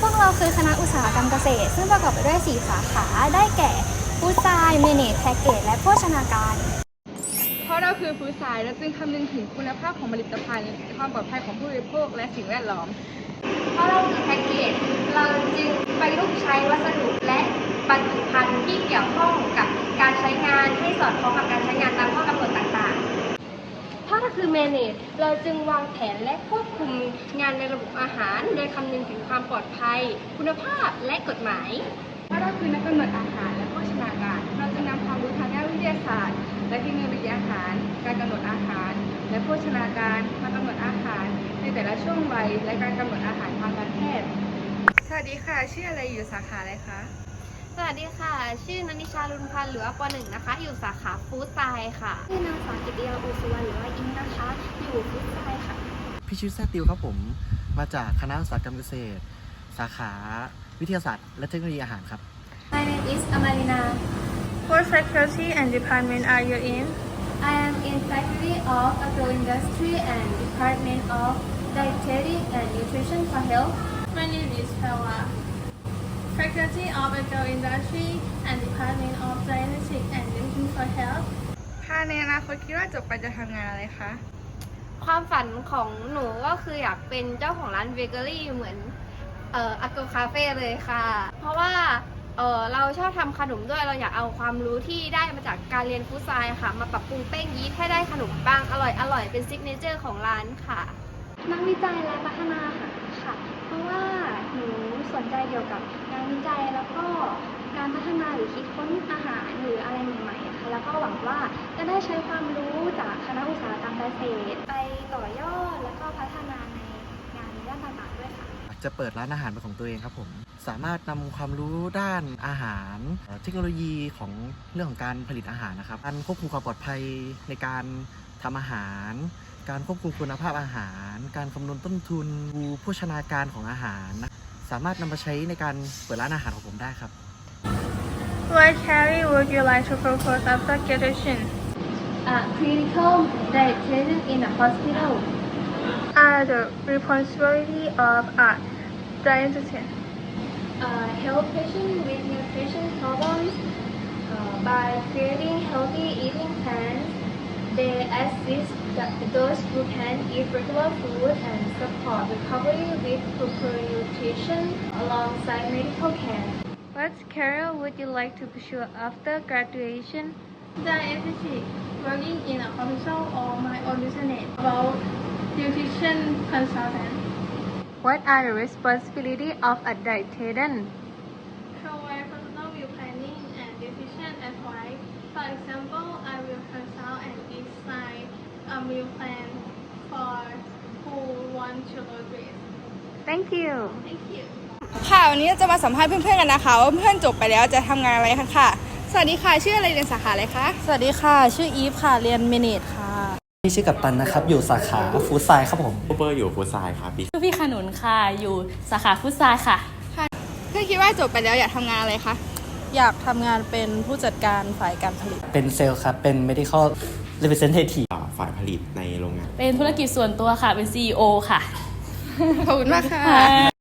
พวกเราคือคณะอุตสาหกรรมเกษตร ซึ่งประกอบไปด้วย 4 สาขา ได้แก่ฟู้ดไซน์เมเนจแพ็กเกจและโภชนาการ เพราะเราคือฟู้ดไซด์และจึงคำนึงถึงคุณภาพของผลิตภัณฑ์ความปลอดภัยของผู้บริโภคและสิ่งแวดล้อม เพราะเราคือแพ็กเกจ เราจึงประยุกต์ใช้วัสดุและบรรจุภัณฑ์ที่เกี่ยวข้องกับการใช้งานให้สอดคล้องกับการใช้งานตามข้อกำหนดต่างๆ เพราะเราคือ manage เราจึงวางแผนและควบคุม ในระบบอาหาร โดยคำนึงถึงความปลอดภัย คุณภาพและกฎหมายเพราะเราคือนักกำหนดอาหารและโภชนาการ เราจะนำความรู้ทางด้านวิทยาศาสตร์ และเทคโนโลยีอาหาร การกำหนดอาหาร และโภชนาการมากำหนดอาหาร ในแต่ละช่วงวัยและการกำหนดอาหารทางการแพทย์สวัสดีค่ะ ชื่ออะไรอยู่สาขาอะไรคะสวัสดีค่ะ ชื่อนันนิชาลุนพันธ์หรือว่าปหนึ่งนะคะ อยู่สาขาฟู้ดไซน์ค่ะ ชื่อนางสาวกิตติยาอุสุวรรณหรือว่าอิงนะคะ อยู่ฟู้ดไซน์ค่ะ พี่ชื่อแซติวครับผม มาจากคณะอุตสาหกรรมเกษตร สาขาวิทยาศาสตร์ และเทคโนโลยีอาหารครับ My name is Amarina What faculty and department are you in I am in Faculty of Agroindustry and Department of Dietary and Nutrition for Health My name is Paula. Faculty of Agroindustry and Department of Dietetics and Nutrition for Health. ค่ะในอนาคตคิดว่าจบไปจะทำงานอะไรคะ ความฝันของหนูก็คืออยากเป็นเจ้าของร้านเบเกอรี่เหมือนเอ่ออ g โกคาเฟ่เลยค่ะ เพราะว่าเออเราชอบทำขนมด้วยเราอยากเอาความรู้ที่ได้มาจากการเรียนฟู้ดไซน์ค่ะ มาปรับปรุงแป้งยีสต์ให้ได้ขนมปังอร่อยอร่อยเป็นซิกเนเจอร์ของร้านค่ะ นักวิจัยและพัฒนาค่ะ เพราะว่าหนูสนใจเกี่ยวกับงานวิจัยแล้วก็การพัฒนาหรือคิดค้นอาหารหรืออะไรใหม่ๆค่ะแล้วก็หวังว่าจะได้ใช้ความรู้ จากคณะอุตสาหกรรมเกษตร ไปต่อยอดแล้วก็พัฒนาในงานในด้านต่างๆด้วยค่ะ จะเปิดร้านอาหารเป็นของตัวเองครับผม สามารถนำความรู้ด้านอาหารเอ่อเทคโนโลยีของเรื่องของการผลิตอาหารนะครับการควบคุมความปลอดภัยในการทำอาหาร การควบคุมคุณภาพอาหาร การคำนวณต้นทุนดูโภชนาการของอาหารนะสามารถนำมาใช้ในการเปิดร้านอาหารของผมได้ครับ What career would you like to propose after graduation? Uh, critical dietitian in a hospital Are the responsibility of a dietitian? uh, help patients with nutrition problems uh, by creating healthy eating plans. They assist the- those who can eat regular food and support recovery with proper nutrition alongside medical care. What career would you like to pursue after graduation? Dietetics, working in a hospital or my own business. About nutrition consultant. What are the responsibilities of a dietitian? Provide personal meal planning and nutrition advice. For example, I will consult and design a meal plan for who want to lose weight. Thank you. Thank you. ค่ะวันนี้เราจะมาสัมภาษณ์เพื่อนๆกันนะคะว่าเพื่อนจบไปแล้วจะทำงานอะไรกันค่ะ สวัสดีค่ะ ชื่ออะไรเรียนสาขาอะไรคะ สวัสดีค่ะ ชื่ออีฟค่ะ เรียนเมเนจค่ะนี่ชื่อกัปตันนะครับ อยู่สาขาฟู้ดไซด์ครับผมซูเปอร์อยู่ฟูดไซด์ครับปีชื่อพี่ขนุนค่ะ อยู่สาขาฟุตซายค่ะเพื่อนคิดว่าจบไปแล้วอยากทำงานอะไรคะ อยากทำงานเป็นผู้จัดการฝ่ายการผลิต เป็นเซลล์ครับ เป็น medical representative อ่าฝ่ายผลิตในโรงงาน เป็นธุรกิจส่วนตัวค่ะ เป็น CEO ค่ะ ขอบคุณมากค่ะ